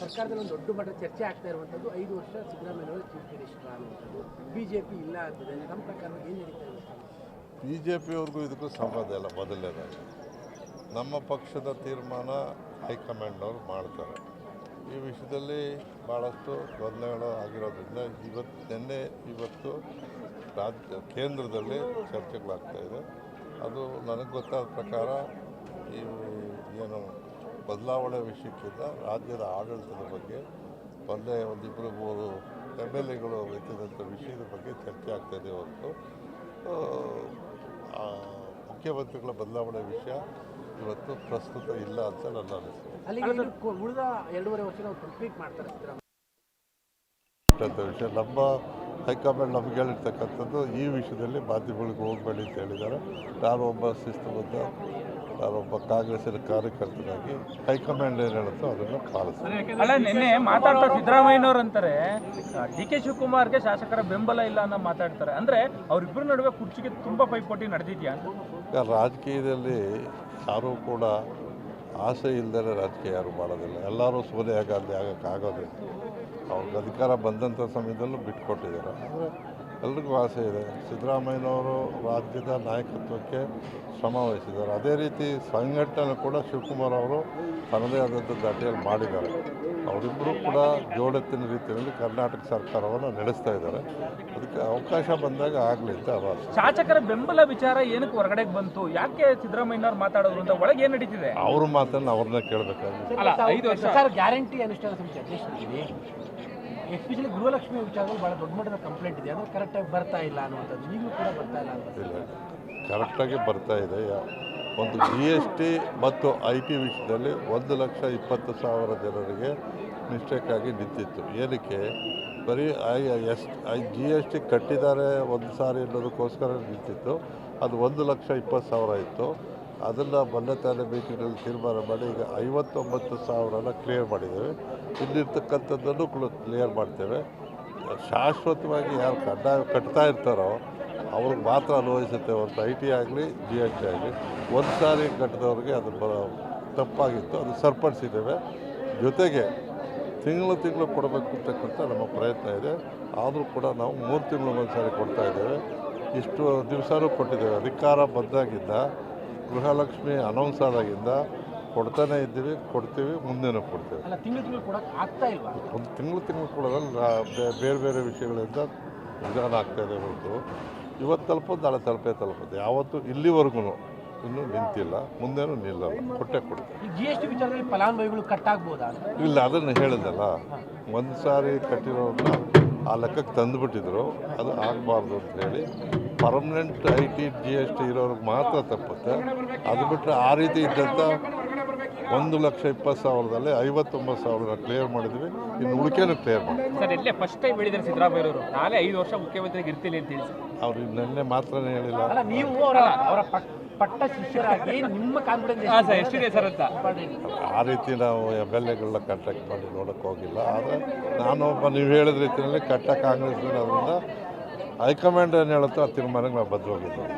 ಸರ್ಕಾರದಲ್ಲಿ ಒಂದು ದೊಡ್ಡ ಮಟ್ಟದ ಚರ್ಚೆ ಆಗ್ತಾ ಇರುವಂಥದ್ದು, ಐದು ವರ್ಷ ಸಿದ್ದರಾಮಯ್ಯ ಚೀಫ್ ಮಿನಿಸ್ಟರ್ ಅನ್ನುವಂಥದ್ದು ಬಿಜೆಪಿ ಇಲ್ಲ ಆಗ್ತದೆ ನಮ್ಮ ಪ್ರಕಾರ ಏನು ನಡೀತಾ ಇದೆ ಬಿ ಜೆ ಪಿಯವ್ರಿಗೂ ಇದಕ್ಕೂ ಸಂಬಂಧ ಇಲ್ಲ ಮೊದಲನೇದಾಗಿ ನಮ್ಮ ಪಕ್ಷದ ತೀರ್ಮಾನ ಹೈಕಮಾಂಡ್ನವ್ರು ಮಾಡ್ತಾರೆ. ಈ ವಿಷಯದಲ್ಲಿ ಭಾಳಷ್ಟು ಗೊಂದಲಗಳು ಆಗಿರೋದ್ರಿಂದ ಇವತ್ತು ನಿನ್ನೆ ಇವತ್ತು ರಾಜ್ಯ, ಕೇಂದ್ರದಲ್ಲಿ ಚರ್ಚೆಗಳಾಗ್ತಾ ಇದೆ. ಅದು ನನಗೆ ಗೊತ್ತಾದ ಪ್ರಕಾರ ಈ ಬದಲಾವಣೆ ವಿಷಯಕ್ಕಿಂತ ರಾಜ್ಯದ ಆಡಳಿತದ ಬಗ್ಗೆ ಮೊನ್ನೆ ಒಂದಿಬ್ಬರು ಮೂರು ಎಂ ಎಲ್ ಎಗಳು ಎತ್ತಿದಂಥ ವಿಷಯದ ಬಗ್ಗೆ ಚರ್ಚೆ ಆಗ್ತಾಯಿದೆ ಹೊರತು. ಆ, ಮುಖ್ಯಮಂತ್ರಿಗಳ ಬದಲಾವಣೆ ವಿಷಯ ಇವತ್ತು ಪ್ರಸ್ತುತ ಇಲ್ಲ ಅಂತ ನನ್ನ ಅನಿಸಿಕೆ. ಅಲ್ಲಿ ಏನು ಕೊ- ಉಳಿದ ಎರಡೂವರೆ ವರ್ಷ ನಾವು ಕಂಪ್ಲೀಟ್ ಮಾಡ್ತಾರೆ ಸಿದ್ದರಾಮಯ್ಯ. ಅಂತ ವಿಷಯ. ನಮ್ಮ ಹೈಕಮಾಂಡ್ ನಮ್ಗೆ ಹೇಳಿರ್ತಕ್ಕಂಥದ್ದು ಈ ವಿಷಯದಲ್ಲಿ ಮಾಧ್ಯಮಗಳಿಗೆ ಹೋಗಬೇಡಿ ಅಂತ ಹೇಳಿದ್ದಾರೆ. ನಾನು ಒಬ್ಬ ಶಿಸ್ತುಬದ್ಧ ನಾನೊಬ್ಬ ಕಾಂಗ್ರೆಸ್ಸಿನ ಕಾರ್ಯಕರ್ತರಾಗಿ ಹೈಕಮಾಂಡ್ ಏನು ಹೇಳುತ್ತೋ ಅದನ್ನು ಪಾಲಿಸ್ತೀನಿ ಅಲ್ಲ ನಿನ್ನೆ ಮಾತಾಡ್ತಾ ಸಿದ್ದರಾಮಯ್ಯನವ್ರು ಅಂತಾರೆ ಡಿ ಕೆ ಶಿವಕುಮಾರ್ಗೆ ಶಾಸಕರ ಬೆಂಬಲ ಇಲ್ಲ ಅನ್ನೋ ಮಾತಾಡ್ತಾರೆ. ಅಂದ್ರೆ ಅವರಿಬ್ಬರ ನಡುವೆ ಕುರ್ಚಿಗೆ ತುಂಬಾ ಪೈಪೋಟಿ ನಡೆದಿದ್ಯಾ? ರಾಜಕೀಯದಲ್ಲಿ ಯಾರೂ ಕೂಡ ಆಸೆ ಇಲ್ಲದೇ ರಾಜಕೀಯ ಯಾರು ಮಾಡೋದಿಲ್ಲ. ಎಲ್ಲರೂ ಸೋನಿಯಾ ಗಾಂಧಿ ಆಗೋಕ್ಕಾಗೋದಿಲ್ಲ ಅವ್ರಿಗೆ ಅಧಿಕಾರ ಬಂದಂಥ ಸಮಯದಲ್ಲೂ ಬಿಟ್ಕೊಟ್ಟಿದ್ದಾರೆ. ಆದರೆ ಎಲ್ರಿಗೂ ಆಸೆ ಇದೆ. ಸಿದ್ದರಾಮಯ್ಯನವರು ರಾಜ್ಯದ ನಾಯಕತ್ವಕ್ಕೆ ಶ್ರಮ ವಹಿಸಿದ್ದಾರೆ. ಅದೇ ರೀತಿ ಸಂಘಟನೆ ಕೂಡ ಶಿವಕುಮಾರ್ ಅವರು ತನ್ನದೇ ಆದಂಥ ದಾಟಿಯಲ್ಲಿ ಮಾಡಿದ್ದಾರೆ. ಅವರಿಬ್ಬರು ಕೂಡ ಜೋಡೆತ್ತಿನ ರೀತಿಯಲ್ಲಿ ಕರ್ನಾಟಕ ಸರ್ಕಾರವನ್ನು ನಡೆಸ್ತಾ ಇದ್ದಾರೆ. ಅದಕ್ಕೆ ಅವಕಾಶ ಬಂದಾಗ ಆಗಲಿ ಅಂತ ಅವರ ಆಸೆ. ಶಾಸಕರ ಬೆಂಬಲ ವಿಚಾರ ಏನಕ್ಕೆ ಹೊರಗಡೆಗೆ ಬಂತು? ಯಾಕೆ ಸಿದ್ದರಾಮಯ್ಯನವ್ರು ಮಾತಾಡೋದು ಅಂತ ಒಳಗೆ ಏನು ನಡೀತಿದೆ? ಅವ್ರ ಮಾತನ್ನು ಅವ್ರನ್ನ ಕೇಳಬೇಕಾಗುತ್ತೆ. ಅಲ್ಲ, ಐದು ವರ್ಷ- ಸರ್ಕಾರ ಗ್ಯಾರಂಟಿ ಅನುಷ್ಠಾನ ಸಮಿತಿ ಎಸ್ಪೆಷಲಿ ಗೃಹಲಕ್ಷ್ಮಿ ವಿಚಾರದಲ್ಲಿ ಭಾಳ ದೊಡ್ಡ ಮಟ್ಟದ ಕಂಪ್ಲೇಂಟ್ ಇದೆ. ಅದು ಕರೆಕ್ಟಾಗಿ ಬರ್ತಾ ಇಲ್ಲ ಅನ್ನುವಂಥದ್ದು. ಈಗಲೂ ಕೂಡ ಬರ್ತಾ ಇಲ್ಲ ಇಲ್ಲ. ಕರೆಕ್ಟಾಗಿ ಬರ್ತಾ ಇದೆ. ಒಂದು ಜಿ ಎಸ್ ಟಿ ಮತ್ತು ಐ ಟಿ ವಿಷಯದಲ್ಲಿ ಒಂದು ಲಕ್ಷ ಇಪ್ಪತ್ತು ಸಾವಿರ ಜನರಿಗೆ ಮಿಸ್ಟೇಕಾಗಿ ನಿಂತಿತ್ತು ಏನಕ್ಕೆ? ಬರೀ I S I G S T ಕಟ್ಟಿದ್ದಾರೆ ಒಂದು ಸಾರಿ ಅನ್ನೋದಕ್ಕೋಸ್ಕರ ನಿಂತಿತ್ತು ಅದು ಒಂದು ಲಕ್ಷ ಇಪ್ಪತ್ತು ಸಾವಿರ ಇತ್ತು. ಅದನ್ನು ಬಂದ ತಾನೇ ಮೀಟಿಂಗಲ್ಲಿ ತೀರ್ಮಾನ ಮಾಡಿ ಈಗ ಐವತ್ತೊಂಬತ್ತು ಸಾವಿರನ ಕ್ಲಿಯರ್ ಮಾಡಿದ್ದೇವೆ. ಇಲ್ಲಿರ್ತಕ್ಕಂಥದ್ದನ್ನು ಕೂಡ ಕ್ಲಿಯರ್ ಮಾಡ್ತೇವೆ. ಶಾಶ್ವತವಾಗಿ ಯಾರು ಕಡ್ಡಾಯ ಕಟ್ತಾ ಇರ್ತಾರೋ ಅವ್ರಿಗೆ ಮಾತ್ರ ಅನುಭವಿಸುತ್ತೆ ಒಂದು ಐ ಟಿ ಆಗಲಿ, ಜಿ ಎಚ್ ಟಿ ಆಗಲಿ, ಒಂದು ಸಾರಿ ಕಟ್ಟಿದವ್ರಿಗೆ ಅದು ಬ ತಪ್ಪಾಗಿತ್ತು, ಅದು ಸರಿಪಡಿಸಿದ್ದೇವೆ. ಜೊತೆಗೆ ತಿಂಗಳು ತಿಂಗಳು ಕೊಡಬೇಕು ಅಂತಕ್ಕಂಥ ನಮ್ಮ ಪ್ರಯತ್ನ ಇದೆ. ಆದರೂ ಕೂಡ ನಾವು ಮೂರು ತಿಂಗಳು ಒಂದು ಸಾರಿ ಕೊಡ್ತಾ ಇದ್ದೇವೆ. ಇಷ್ಟು ದಿವಸನೂ ಕೊಟ್ಟಿದ್ದೇವೆ. ಅಧಿಕಾರ ಬಂದಾಗಿಂದ, ಗೃಹಲಕ್ಷ್ಮಿ ಅನೌನ್ಸ್ ಆದಾಗಿಂದ ಕೊಡ್ತಾನೇ ಇದ್ದೀವಿ ಕೊಡ್ತೀವಿ ಮುಂದೆನೂ ಕೊಡ್ತೇವೆ. ಅಲ್ಲ ತಿಂಗಳು ತಿಂಗಳು ಕೊಡೋಕೆ ಆಗ್ತಾ ಇಲ್ವಾ? ಒಂದು ತಿಂಗಳು ತಿಂಗಳು ಕೊಡೋದಲ್ಲ ಬೇ- ಬೇರೆ ಬೇರೆ ವಿಷಯಗಳಿಂದ ನಿಧಾನ ಆಗ್ತಾ ಇದೆ ಹೊರತು. ಇವತ್ತು ತಲುಪೋದು ನಾಳೆ ತಲುಪೇ ತಲುಪುತ್ತೆ ಯಾವತ್ತು ಇಲ್ಲಿವರೆಗೂ ಇನ್ನೂ ನಿಂತಿಲ್ಲ ಮುಂದೇನು ನಿಲ್ಲಲ್ಲ. ಕೊಟ್ಟೆ ಕೊಡುತ್ತೆ ಈ ಜಿ ಎಸ್ ಟಿ ವಿಚಾರದಲ್ಲಿ ಫಲಾನುಭವಿಗಳು ಕಟ್ ಆಗ್ಬೋದಾ ಅಂತ ಇಲ್ಲ ಅದನ್ನು ಹೇಳಿದಲ್ಲ ಒಂದು ಸಾರಿ ಕಟ್ಟಿರೋದನ್ನ ಆ ಲೆಕ್ಕಕ್ಕೆ ತಂದುಬಿಟ್ಟಿದ್ರು ಅದು ಆಗಬಾರ್ದು ಅಂತ ಹೇಳಿ. Permanent I T G S T ಇರೋರಿಗೆ ಮಾತ್ರ ತಪ್ಪುತ್ತೆ. ಅದು ಬಿಟ್ಟರೆ ಆ ರೀತಿ ಇದ್ದಂಥ ಒಂದು ಲಕ್ಷ ಇಪ್ಪತ್ತು ಸಾವಿರದಲ್ಲಿ ಐವತ್ತೊಂಬತ್ತು ಸಾವಿರ ಕ್ಲಿಯರ್ ಮಾಡಿದ್ವಿ. ಇನ್ನು ಉಳಿಕೆನೂ ಕ್ಲಿಯರ್ ಮಾಡಿದ್ವಿ ಸರ್ ಎಲ್ಲೇ ಫಸ್ಟ್ ಟೈಮ್ ಹೇಳಿದ್ರೆ ಸಿದ್ದರಾಮಯ್ಯ ಅವರು ನಾಳೆ ಐದು ವರ್ಷ ಮುಖ್ಯಮಂತ್ರಿಗೆ ಇರ್ತೀನಿ ಅಂತ ಹೇಳಿ ಅವ್ರು ನಿನ್ನೆ ಮಾತ್ರನೇ ಹೇಳಿಲ್ಲ. ಅಲ್ಲ ನೀವು ಅವರ ಅವರ ಪಟ್- ಪಟ್ಟ ಶಿಷ್ಯರಾಗಿ ನಿಮ್ಮ ಕಾನ್ಫಿಡೆನ್ಸ್ ಸರ್ ಎಷ್ಟಿದೆ ಸರ್ ಅಂತ? ಆ ರೀತಿ ನಾವು ಎಂ ಎಲ್ ಎಗಳನ್ನ ಕಾಂಟ್ಯಾಕ್ಟ್ ಮಾಡಿ ನೋಡಕ್ಕೆ ಹೋಗಿಲ್ಲ. ಆದರೆ ನಾನೊಬ್ಬ ನೀವು ಹೇಳಿದ ರೀತಿಯಲ್ಲಿ ಕಟ್ಟ ಕಾಂಗ್ರೆಸ್ ಅದರಿಂದ ಹೈಕಮಾಂಡ್ ಏನು ಹೇಳುತ್ತೋ ಆ ತೀರ್ಮಾನಕ್ಕೆ ನಾವು ಬದ್ಧವಾಗಿದ್ದೀವಿ